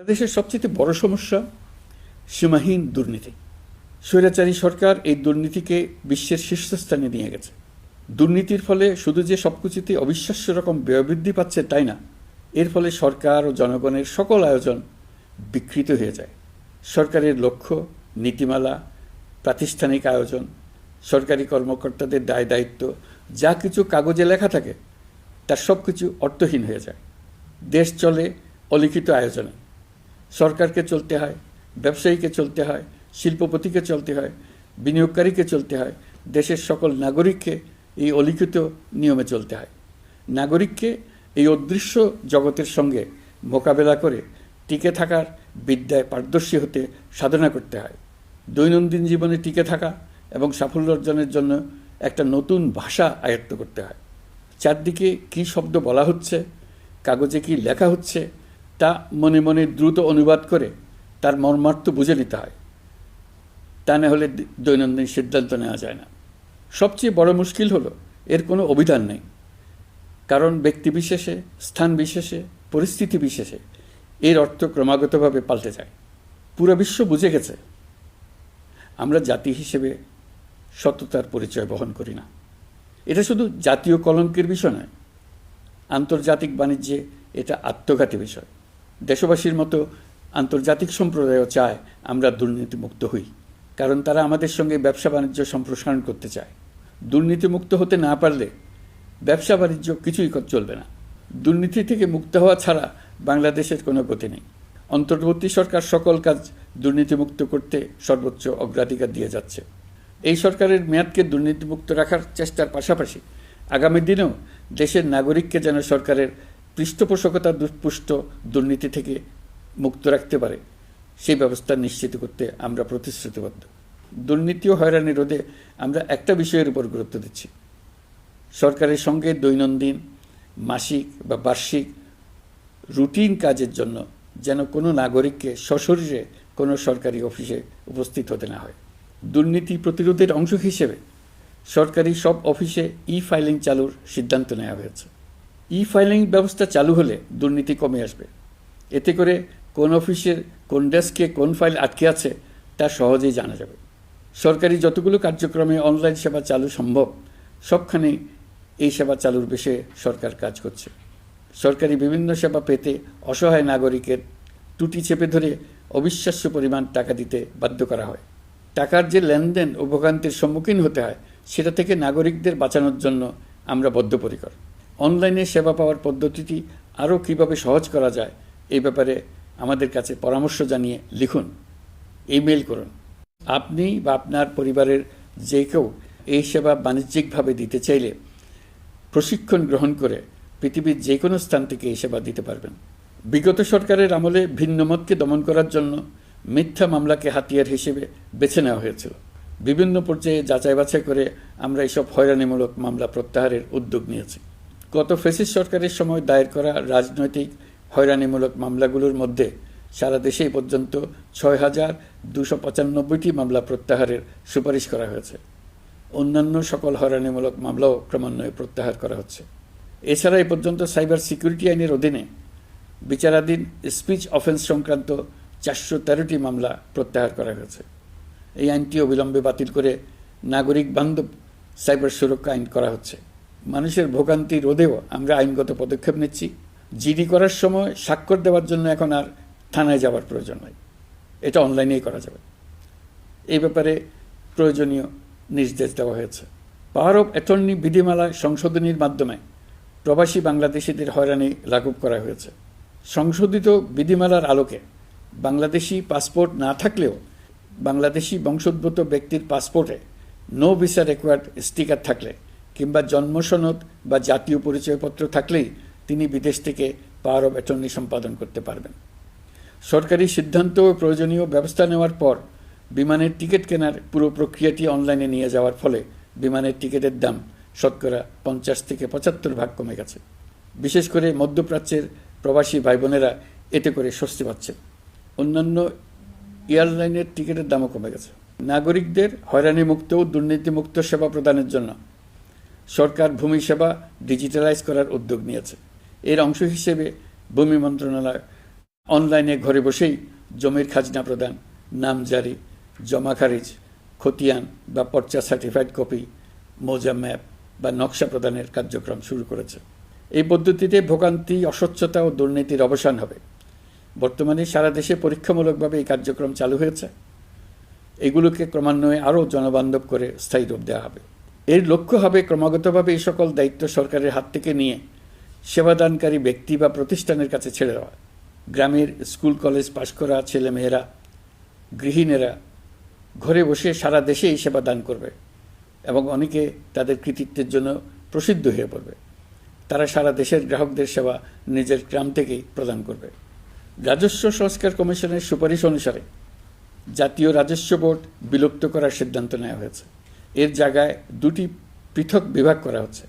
বাংলাদেশের সবচেয়ে বড় সমস্যা সীমাহীন দুর্নীতি। স্বৈরাচারী সরকার এই দুর্নীতিকে বিশ্বের শীর্ষস্থানে নিয়ে গেছে। দুর্নীতির ফলে শুধু যে সবকিছুতে অবিশ্বাস্য রকম ব্যয়বৃদ্ধি পাচ্ছে তাই না, এর ফলে সরকার ও জনগণের সকল আয়োজন বিকৃত হয়ে যায়। সরকারের লক্ষ্য, নীতিমালা, প্রাতিষ্ঠানিক আয়োজন, সরকারি কর্মকর্তাদের দায় দায়িত্ব, যা কিছু কাগজে লেখা থাকে, তার সব কিছু অর্থহীন হয়ে যায়। দেশ চলে অলিখিত আয়োজনে। সরকারকে চলতে হয়, ব্যবসায়ীকে চলতে হয়, শিল্পপতিকে চলতে হয়, বিনিয়োগকারীকে চলতে হয়, দেশের সকল নাগরিককে এই অলিখিত নিয়মে চলতে হয়। নাগরিককে এই অদৃশ্য জগতের সঙ্গে মোকাবেলা করে টিকে থাকার বিদ্যায় পারদর্শী হতে সাধনা করতে হয়। দৈনন্দিন জীবনে টিকে থাকা এবং সাফল্য অর্জনের জন্য একটা নতুন ভাষা আয়ত্ত করতে হয়। চারদিকে কী শব্দ বলা হচ্ছে, কাগজে কি লেখা হচ্ছে তা মনে মনে দ্রুত অনুবাদ করে তার মর্মার্থ বুঝে নিতে হয়। তা না হলে দৈনন্দিন সিদ্ধান্ত নেওয়া যায় না। সবচেয়ে বড় মুশকিল হলো, এর কোনো অভিধান নেই। কারণ ব্যক্তিবিশেষে স্থান বিশেষে, পরিস্থিতি বিশেষে এর অর্থ ক্রমাগতভাবে পাল্টে যায়। পুরো বিশ্ব বুঝে গেছে। আমরা জাতি হিসেবে সততার পরিচয় বহন করি না। এটা শুধু জাতীয় কলঙ্কের বিষয় নয়, আন্তর্জাতিক বাণিজ্যে এটা আত্মঘাতী বিষয়। দেশবাসীর মতো আন্তর্জাতিক সম্প্রদায়ও চায় আমরা দুর্নীতিমুক্ত হই, কারণ তারা আমাদের সঙ্গে ব্যবসা বাণিজ্য সম্প্রসারণ করতে চায়। দুর্নীতিমুক্ত হতে না পারলে ব্যবসা বাণিজ্য কিছুই চলবে না। দুর্নীতি থেকে মুক্ত হওয়া ছাড়া বাংলাদেশের কোনো গতি নেই। অন্তর্বর্তী সরকার সকল কাজ দুর্নীতিমুক্ত করতে সর্বোচ্চ অগ্রাধিকার দিয়ে যাচ্ছে। এই সরকারের মেয়াদকে দুর্নীতিমুক্ত রাখার চেষ্টার পাশাপাশি আগামী দিনেও দেশের নাগরিককে যেন সরকারের পৃষ্ঠপোষকতা দুষ্পুষ্ট দুর্নীতি থেকে মুক্ত রাখতে পারে, সেই ব্যবস্থা নিশ্চিত করতে আমরা প্রতিশ্রুতিবদ্ধ। দুর্নীতি ও হয়রানি রোধে আমরা একটা বিষয়ের উপর গুরুত্ব দিচ্ছি। সরকারের সঙ্গে দৈনন্দিন মাসিক বা বার্ষিক রুটিন কাজের জন্য যেন কোনো নাগরিককে সশরীরে কোনো সরকারি অফিসে উপস্থিত হতে না হয়। দুর্নীতি প্রতিরোধের অংশ হিসেবে সরকারি সব অফিসে ই ফাইলিং চালুর সিদ্ধান্ত নেওয়া হয়েছে। ই ফাইলিং ব্যবস্থা চালু হলে দুর্নীতি কমে আসবে। এতে করে কোন অফিসের, কোন ডেস্কে কোন ফাইল আটকে আছে তা সহজেই জানা যাবে। সরকারি যতগুলো কার্যক্রমে অনলাইন সেবা চালু সম্ভব, সবখানে এই সেবা চালুর বিষয়ে সরকার কাজ করছে। সরকারি বিভিন্ন সেবা পেতে অসহায় নাগরিকের টুটি চেপে ধরে অবিশ্বাস্য পরিমাণ টাকা দিতে বাধ্য করা হয়। টাকার যে লেনদেন ও ভোগান্তির সম্মুখীন হতে হয়, সেটা থেকে নাগরিকদের বাঁচানোর জন্য আমরা বদ্ধপরিকর। অনলাইনে সেবা পাওয়ার পদ্ধতিটি আরও কীভাবে সহজ করা যায় এই ব্যাপারে আমাদের কাছে পরামর্শ জানিয়ে লিখুন। ইমেল করুন। আপনি বা আপনার পরিবারের যে কেউ এই সেবা বাণিজ্যিকভাবে দিতে চাইলে প্রশিক্ষণ গ্রহণ করে পৃথিবীর যে কোনো স্থান থেকে এই সেবা দিতে পারবেন। বিগত সরকারের আমলে ভিন্নমতকে দমন করার জন্য মিথ্যা মামলাকে হাতিয়ার হিসেবে বেছে নেওয়া হয়েছিল। বিভিন্ন পর্যায়ে যাচাই বাছাই করে আমরা এইসব হয়রানিমূলক মামলা প্রত্যাহারের উদ্যোগ নিয়েছি। গত ফেসিস সরকারের সময় দায়ের করা রাজনৈতিক হয়রানিমূলক মামলাগুলোর মধ্যে সারা দেশেই পর্যন্ত ছয় হাজার দুশো পঁচানব্বইটি মামলা প্রত্যাহারের সুপারিশ করা হয়েছে। অন্যান্য সকল হয়রানিমূলক মামলাও ক্রমান্বয়ে প্রত্যাহার করা হচ্ছে। এছাড়া এ পর্যন্ত সাইবার সিকিউরিটি আইনের অধীনে বিচারাধীন স্পিচ অফেন্স সংক্রান্ত চারশো তেরোটি মামলা প্রত্যাহার করা হয়েছে। এই আইনটি অবিলম্বে বাতিল করে নাগরিক বান্ধব সাইবার সুরক্ষা আইন করা হচ্ছে। মানুষের ভোগান্তি রোধেও আমরা আইনগত পদক্ষেপ নিচ্ছি। জিডি করার সময় স্বাক্ষর দেওয়ার জন্য এখন আর থানায় যাওয়ার প্রয়োজন নয় এটা অনলাইনেই করা যাবে। এই ব্যাপারে প্রয়োজনীয় নির্দেশ দেওয়া হয়েছে। পাওয়ার অফ অ্যাটর্নি বিধিমালা সংশোধনীর মাধ্যমে প্রবাসী বাংলাদেশিদের হয়রানি লাঘব করা হয়েছে। সংশোধিত বিধিমালার আলোকে বাংলাদেশি পাসপোর্ট না থাকলেও বাংলাদেশি বংশোদ্ভূত ব্যক্তির পাসপোর্টে নো ভিসা রেকোয়ার্ড স্টিকার থাকলে কিংবা জন্মসনদ বা জাতীয় পরিচয়পত্র থাকলেই তিনি বিদেশ থেকে পাওয়ার অব অ্যাটর্নি সম্পাদন করতে পারবেন। সরকারি সিদ্ধান্ত ও প্রয়োজনীয় ব্যবস্থা নেওয়ার পর বিমানের টিকিট কেনার পুরো প্রক্রিয়াটি অনলাইনে নিয়ে যাওয়ার ফলে বিমানের টিকিটের দাম শতকরা পঞ্চাশ থেকে পঁচাত্তর ভাগ কমে গেছে। বিশেষ করে মধ্যপ্রাচ্যের প্রবাসী ভাই বোনেরা এতে করে স্বস্তি পাচ্ছে। অন্যান্য এয়ারলাইনের টিকিটের দামও কমে গেছে। নাগরিকদের হয়রানিমুক্ত ও দুর্নীতিমুক্ত সেবা প্রদানের জন্য সরকার ভূমি সেবা ডিজিটালাইজ করার উদ্যোগ নিয়েছে। এর অংশ হিসেবে ভূমি মন্ত্রণালয় অনলাইনে ঘরে বসেই জমির খাজনা প্রদান নামজারি জমা খারিজ, খতিয়ান বা পর্চা সার্টিফাইড কপি মোজা ম্যাপ বা নকশা প্রদানের কার্যক্রম শুরু করেছে। এই পদ্ধতিতে ভোগান্তি, অস্বচ্ছতা ও দুর্নীতির অবসান হবে। বর্তমানে সারা দেশে পরীক্ষামূলকভাবে এই কার্যক্রম চালু হয়েছে। এগুলোকে ক্রমান্বয়ে আরও জনবান্ধব করে স্থায়ী রূপ দেওয়া হবে। এর লক্ষ্য হবে ক্রমাগতভাবে এই সকল দায়িত্ব সরকারের হাত থেকে নিয়ে সেবাদানকারী ব্যক্তি বা প্রতিষ্ঠানের কাছে ছেড়ে দেওয়া। গ্রামের স্কুল, কলেজ পাশ করা ছেলেমেয়েরা, গৃহিণীরা ঘরে বসে সারা দেশে এই সেবা দান করবে এবং অনেকে তাদের কৃতিত্বের জন্য প্রসিদ্ধ হয়ে পড়বে। তারা সারা দেশের গ্রাহকদের সেবা নিজের গ্রাম থেকেই প্রদান করবে। রাজস্ব সংস্কার কমিশনের সুপারিশ অনুসারে জাতীয় রাজস্ব বোর্ড বিলুপ্ত করার সিদ্ধান্ত নেওয়া হয়েছে। এর জায়গায় দুটি পৃথক বিভাগ করা হচ্ছে।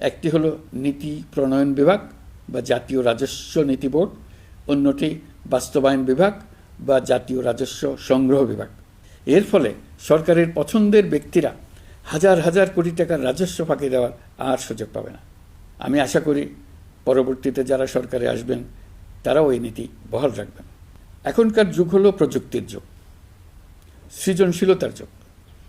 একটি হলো নীতি প্রণয়ন বিভাগ বা জাতীয় রাজস্ব নীতি বোর্ড, অন্যটি বাস্তবায়ন বিভাগ বা জাতীয় রাজস্ব সংগ্রহ বিভাগ। এর ফলে সরকারের পছন্দের ব্যক্তিরা হাজার হাজার কোটি টাকার রাজস্ব ফাঁকি দেওয়ার আর সুযোগ পাবে না। আমি আশা করি পরবর্তীতে যারা সরকারে আসবেন, তারাও এই নীতি বহাল রাখবেন। এখনকার যুগ হলো প্রযুক্তির যুগ, সৃজনশীলতার যুগ।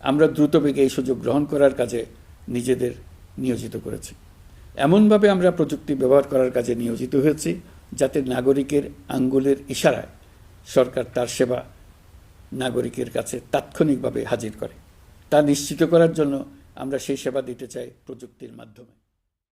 আমরা দ্রুত বেগে এই সুযোগ গ্রহণ করার কাজে নিজেদের নিয়োজিত করেছি। এমনভাবে আমরা প্রযুক্তি ব্যবহার করার কাজে নিয়োজিত হয়েছি যাতে নাগরিকের আঙ্গুলের ইশারায় সরকার তার সেবা নাগরিকের কাছে তাৎক্ষণিকভাবে হাজির করে। তা নিশ্চিত করার জন্য আমরা সেই সেবা দিতে চাই প্রযুক্তির মাধ্যমে।